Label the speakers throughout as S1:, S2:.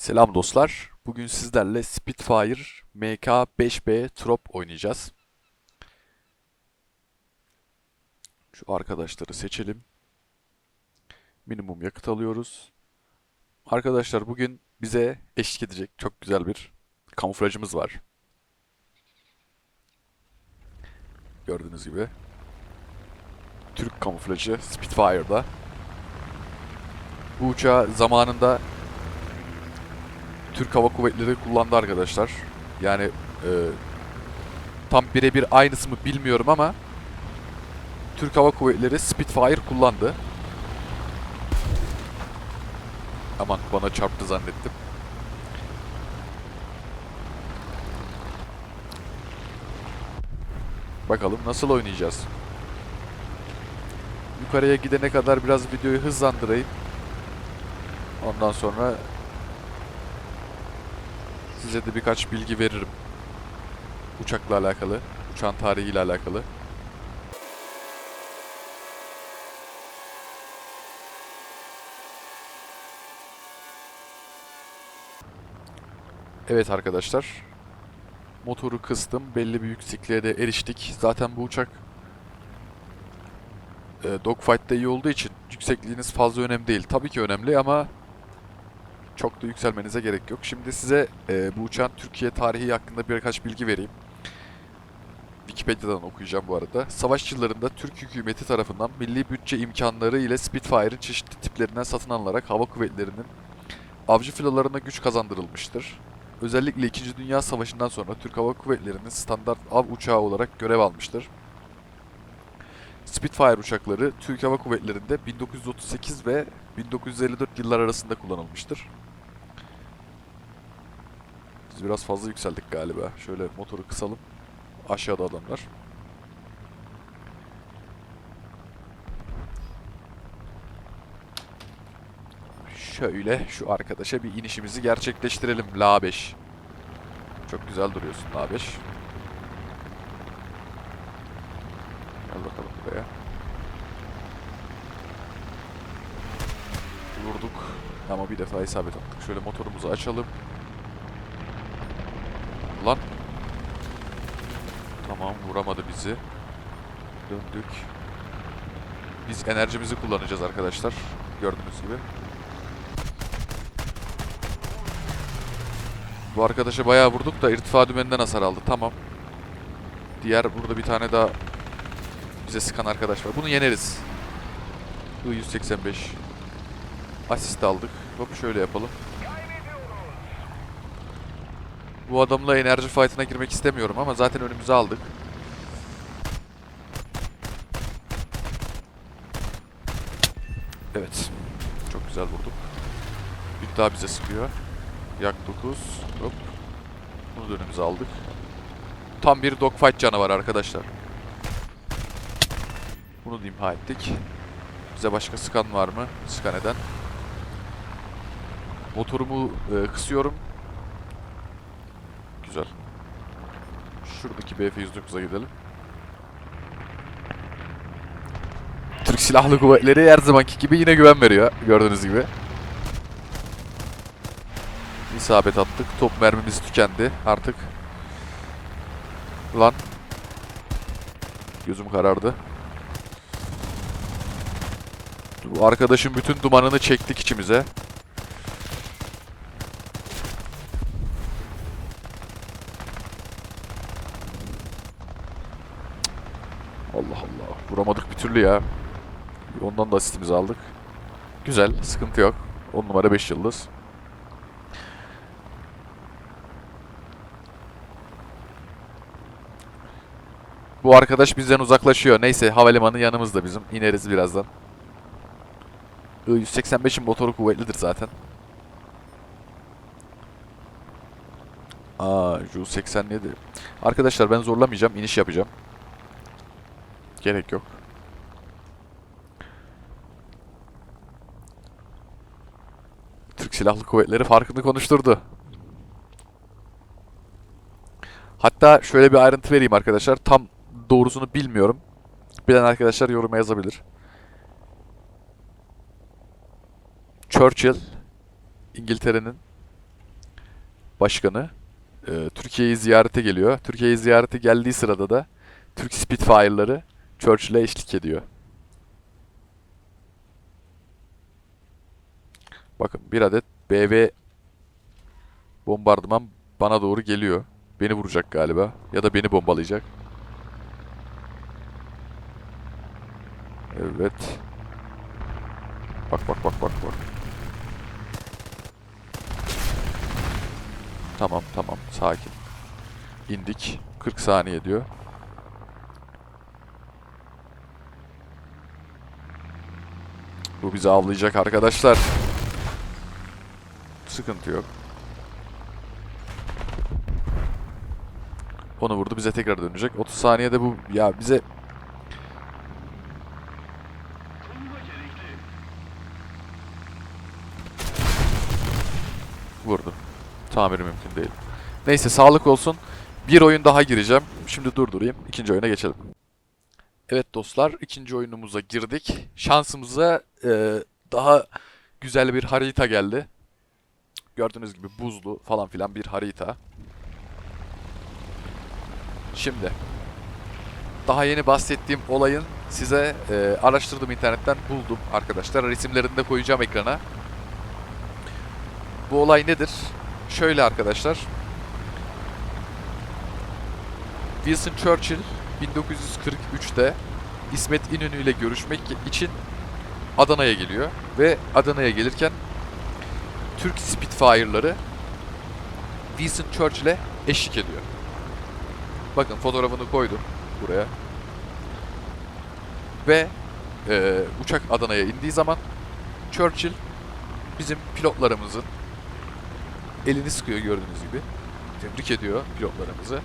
S1: Selam dostlar. Bugün sizlerle Spitfire MK5B Trop oynayacağız. Şu arkadaşları seçelim. Minimum yakıt alıyoruz. Arkadaşlar bugün bize eşlik edecek çok güzel bir kamuflajımız var. Gördüğünüz gibi. Türk kamuflajı Spitfire'da. Bu uçağı zamanında Türk Hava Kuvvetleri kullandı arkadaşlar. Yani e, tam birebir aynısı mı bilmiyorum ama Türk Hava Kuvvetleri Spitfire kullandı. Aman bana çarptı zannettim. Bakalım nasıl oynayacağız. Yukarıya gidene kadar biraz videoyu hızlandırayım. Ondan sonra Size de birkaç bilgi veririm. Uçakla alakalı, uçağın tarihiyle alakalı. Evet arkadaşlar. Motoru kıstım. Belli bir yüksekliğe de eriştik. Zaten bu uçak e, dogfight'ta iyi olduğu için yüksekliğiniz fazla önemli değil. Tabii ki önemli ama çok da yükselmenize gerek yok. Şimdi size e, bu uçağın Türkiye tarihi hakkında birkaç bilgi vereyim. Wikipedia'dan okuyacağım bu arada. Savaş yıllarında Türk hükümeti tarafından milli bütçe imkanları ile Spitfire'ın çeşitli tiplerinden satın alınarak hava kuvvetlerinin avcı filolarına güç kazandırılmıştır. Özellikle 2. Dünya Savaşı'ndan sonra Türk Hava Kuvvetleri'nin standart av uçağı olarak görev almıştır. Spitfire uçakları Türk Hava Kuvvetleri'nde 1938 ve 1954 yıllar arasında kullanılmıştır. Biz biraz fazla yükseldik galiba. Şöyle motoru kısalım. Aşağıda adamlar. Şöyle şu arkadaşa bir inişimizi gerçekleştirelim. La 5. Çok güzel duruyorsun La 5. Gel bakalım buraya. Vurduk. Ama bir defa isabet attık. Şöyle motorumuzu açalım. Lan. Tamam vuramadı bizi. Döndük. Biz enerjimizi kullanacağız arkadaşlar. Gördüğünüz gibi. Bu arkadaşa bayağı vurduk da irtifa dümeninden hasar aldı. Tamam. Diğer burada bir tane daha bize sıkan arkadaş var. Bunu yeneriz. I-185. Asist aldık. Hop şöyle yapalım. Bu adamla enerji fight'ına girmek istemiyorum ama zaten önümüze aldık. Evet. Çok güzel vurduk. Bir daha bize sıkıyor. Yak 9. Hop. Bunu da önümüze aldık. Tam bir dogfight canavar arkadaşlar. Bunu da imha ettik. Bize başka sıkan var mı? Sıkan eden. Motorumu e, kısıyorum. Güzel. Şuradaki BF-109'a gidelim. Türk Silahlı Kuvvetleri her zamanki gibi yine güven veriyor. Gördüğünüz gibi. İsabet attık. Top mermimiz tükendi. Artık. Lan. Gözüm karardı. Arkadaşın bütün dumanını çektik içimize. Allah Allah. Vuramadık bir türlü ya. Ondan da asistimizi aldık. Güzel. Sıkıntı yok. 10 numara 5 yıldız. Bu arkadaş bizden uzaklaşıyor. Neyse havalimanı yanımızda bizim. İneriz birazdan. I-185'in motoru kuvvetlidir zaten. Aa, Ju-87. Arkadaşlar ben zorlamayacağım. iniş yapacağım. Gerek yok. Türk Silahlı Kuvvetleri farkını konuşturdu. Hatta şöyle bir ayrıntı vereyim arkadaşlar. Tam doğrusunu bilmiyorum. Bilen arkadaşlar yoruma yazabilir. Churchill, İngiltere'nin başkanı e, Türkiye'yi ziyarete geliyor. Türkiye'yi ziyarete geldiği sırada da Türk Spitfire'ları Churchill'e eşlik ediyor. Bakın bir adet BV bombardıman bana doğru geliyor. Beni vuracak galiba. Ya da beni bombalayacak. Evet. Bak bak bak bak bak. Tamam tamam sakin. İndik. 40 saniye diyor. Bu bizi avlayacak arkadaşlar. Sıkıntı yok. Onu vurdu bize tekrar dönecek. 30 saniyede bu ya bize vurdu. Tamiri mümkün değil. Neyse sağlık olsun. Bir oyun daha gireceğim. Şimdi durdurayım. İkinci oyuna geçelim. Evet dostlar ikinci oyunumuza girdik. Şansımıza e, daha güzel bir harita geldi. Gördüğünüz gibi buzlu falan filan bir harita. Şimdi daha yeni bahsettiğim olayın size e, araştırdım internetten buldum arkadaşlar. Resimlerini de koyacağım ekrana. Bu olay nedir? Şöyle arkadaşlar. Winston Churchill 1943'te İsmet İnönü ile görüşmek için Adana'ya geliyor ve Adana'ya gelirken Türk Spitfire'ları Winston Churchill'e eşlik ediyor. Bakın fotoğrafını koydum buraya. Ve e, uçak Adana'ya indiği zaman Churchill bizim pilotlarımızın elini sıkıyor gördüğünüz gibi. Tebrik ediyor pilotlarımızı.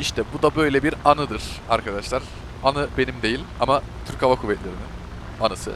S1: İşte bu da böyle bir anıdır arkadaşlar. Anı benim değil ama Türk Hava Kuvvetleri'nin anısı.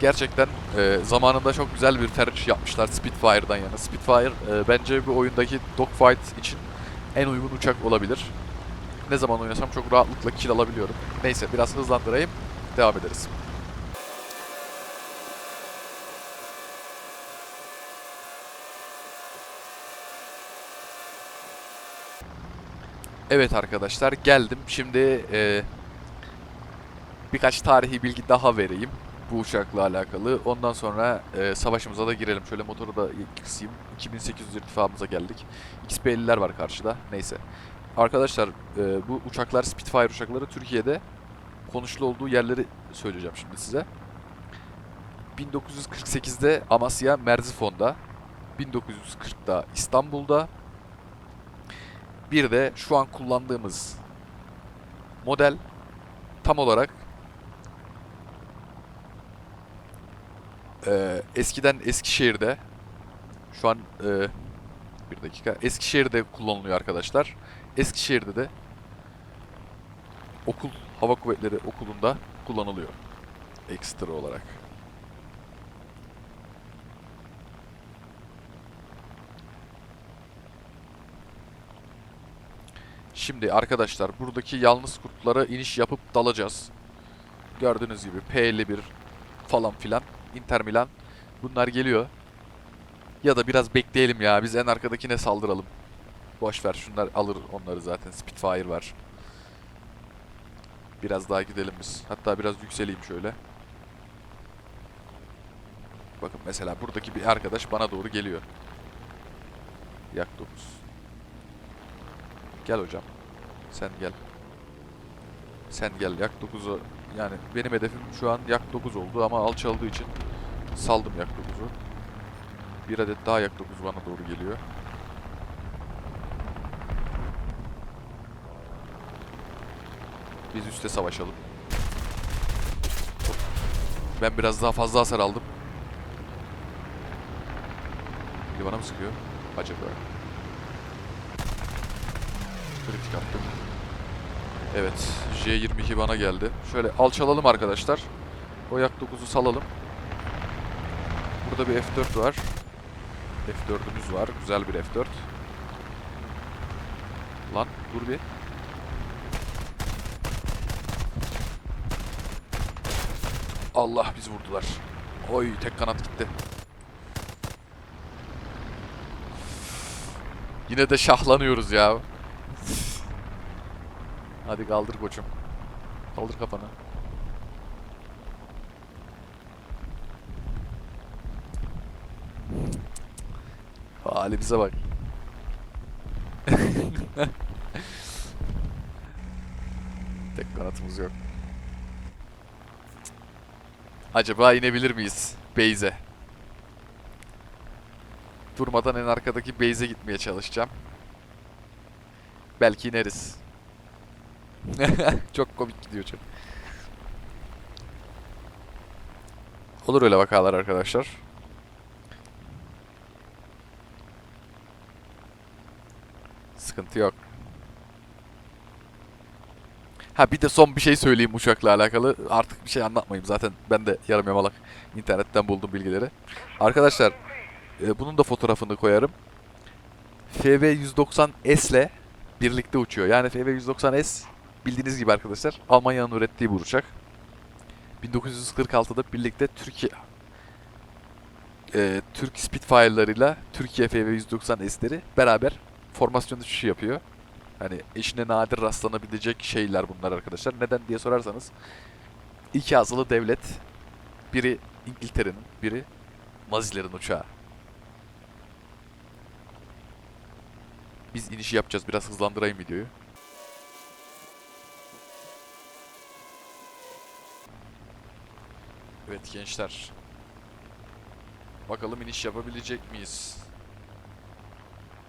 S1: Gerçekten e, zamanında çok güzel bir tercih yapmışlar Spitfire'dan yana. Spitfire e, bence bu oyundaki dogfight için en uygun uçak olabilir. Ne zaman oynasam çok rahatlıkla kill alabiliyorum. Neyse biraz hızlandırayım. Devam ederiz. Evet arkadaşlar geldim. Şimdi e, birkaç tarihi bilgi daha vereyim bu uçakla alakalı. Ondan sonra e, savaşımıza da girelim. Şöyle motoru da kısayım. 2800 irtifamıza geldik. XP50'ler var karşıda. Neyse. Arkadaşlar e, bu uçaklar Spitfire uçakları Türkiye'de konuşulu olduğu yerleri söyleyeceğim şimdi size. 1948'de Amasya Merzifon'da, 1940'da İstanbul'da, bir de şu an kullandığımız model tam olarak e, eskiden Eskişehir'de şu an e, bir dakika Eskişehir'de kullanılıyor arkadaşlar. Eskişehir'de de okul hava kuvvetleri okulunda kullanılıyor ekstra olarak. Şimdi arkadaşlar buradaki yalnız kurtlara iniş yapıp dalacağız. Gördüğünüz gibi P51 falan filan. Inter Milan. Bunlar geliyor. Ya da biraz bekleyelim ya. Biz en arkadakine saldıralım. Boş ver şunlar alır onları zaten. Spitfire var. Biraz daha gidelim biz. Hatta biraz yükseleyim şöyle. Bakın mesela buradaki bir arkadaş bana doğru geliyor. Yak 9. Gel hocam. Sen gel. Sen gel yak 9'u. Yani benim hedefim şu an yak 9 oldu ama alçaldığı için saldım yak 9'u. Bir adet daha yak 9 bana doğru geliyor. Biz üste savaşalım. Ben biraz daha fazla hasar aldım. Biri bana mı sıkıyor? Acaba. Kritik attım. Evet. J22 bana geldi. Şöyle alçalalım arkadaşlar. O yak 9'u salalım. Burada bir F4 var. F4'ümüz var. Güzel bir F4. Lan dur bir. Allah bizi vurdular. Oy tek kanat gitti. Yine de şahlanıyoruz ya. Hadi kaldır koçum. Kaldır kafanı. Halimize bak. Tek kanatımız yok. Acaba inebilir miyiz Beyze? Durmadan en arkadaki Beyze gitmeye çalışacağım. Belki ineriz. çok komik gidiyor çok. Olur öyle vakalar arkadaşlar. Sıkıntı yok. Ha bir de son bir şey söyleyeyim uçakla alakalı. Artık bir şey anlatmayayım zaten ben de yarım yamalak internetten buldum bilgileri. Arkadaşlar e, bunun da fotoğrafını koyarım. FV190S ile birlikte uçuyor. Yani FV190S bildiğiniz gibi arkadaşlar Almanya'nın ürettiği bir uçak. 1946'da birlikte Türkiye e, Türk Spitfire'larıyla Türkiye FV190S'leri beraber formasyon uçuşu yapıyor. Hani eşine nadir rastlanabilecek şeyler bunlar arkadaşlar. Neden diye sorarsanız iki azılı devlet biri İngiltere'nin biri Nazilerin uçağı. Biz inişi yapacağız. Biraz hızlandırayım videoyu. Evet gençler. Bakalım iniş yapabilecek miyiz?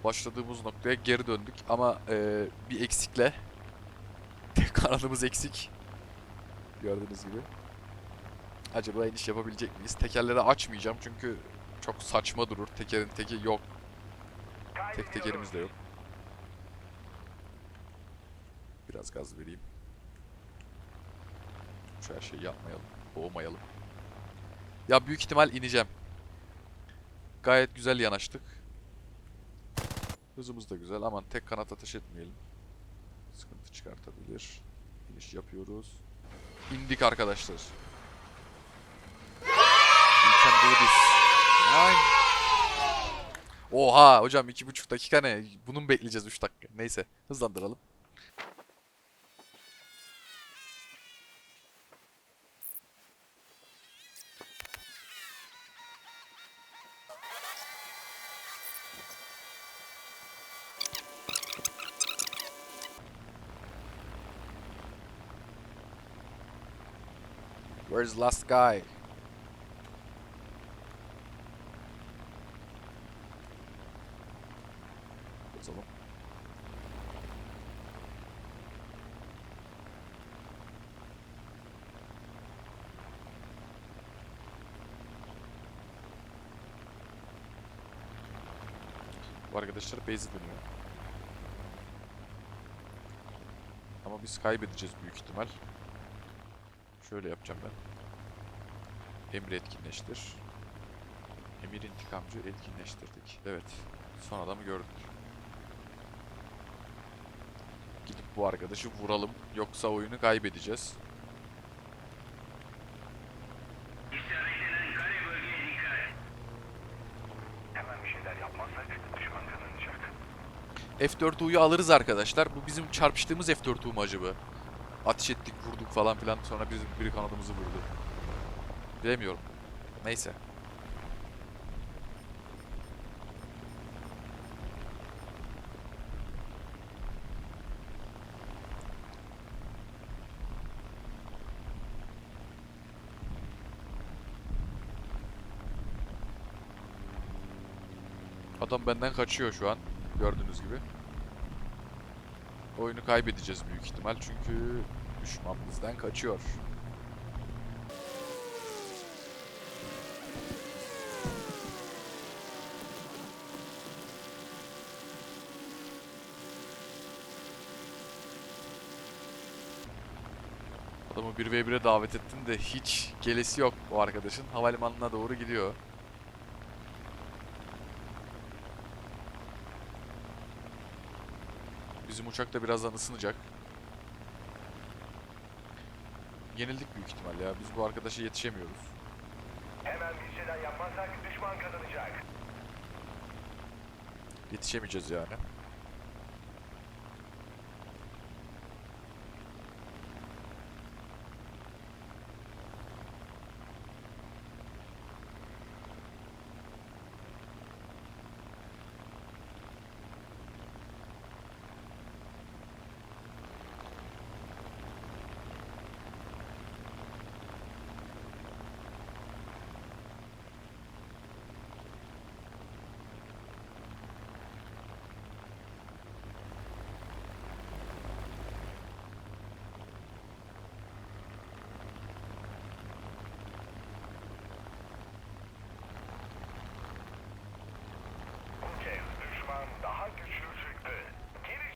S1: Başladığımız noktaya geri döndük ama eee, bir eksikle. Kanadımız eksik. Gördüğünüz gibi. Acaba iniş yapabilecek miyiz? Tekerleri açmayacağım çünkü çok saçma durur. Tekerin teki yok. Tek tekerimiz de yok. Biraz gaz vereyim. Şu her şeyi yapmayalım. Boğmayalım. Ya büyük ihtimal ineceğim. Gayet güzel yanaştık. Hızımız da güzel. Aman tek kanat ateş etmeyelim. Sıkıntı çıkartabilir. İniş yapıyoruz. İndik arkadaşlar. Oha hocam iki buçuk dakika ne? Bunu mu bekleyeceğiz 3 dakika? Neyse hızlandıralım. Where's last guy? Yazalım. Bu arkadaşlar base dönüyor. Ama biz kaybedeceğiz büyük ihtimal. Şöyle yapacağım ben. Emri etkinleştir. Emir intikamcı etkinleştirdik. Evet. Son adamı gördük. Gidip bu arkadaşı vuralım. Yoksa oyunu kaybedeceğiz.
S2: Hemen bir şeyler yapmazsak düşman kazanacak.
S1: F4U'yu alırız arkadaşlar. Bu bizim çarpıştığımız F4U mu acaba? Ateş ettik, vurduk falan filan. Sonra bizim biri kanadımızı vurdu. Bilemiyorum. Neyse. Adam benden kaçıyor şu an. Gördüğünüz gibi. Oyunu kaybedeceğiz büyük ihtimal çünkü düşman bizden kaçıyor. Adamı 1v1'e davet ettim de hiç gelesi yok o arkadaşın. Havalimanına doğru gidiyor. Bizim uçak da birazdan ısınacak. Yenildik büyük ihtimal ya. Biz bu arkadaşa yetişemiyoruz.
S2: Hemen bir şeyler yapmazsak düşman kazanacak.
S1: Yetişemeyeceğiz yani.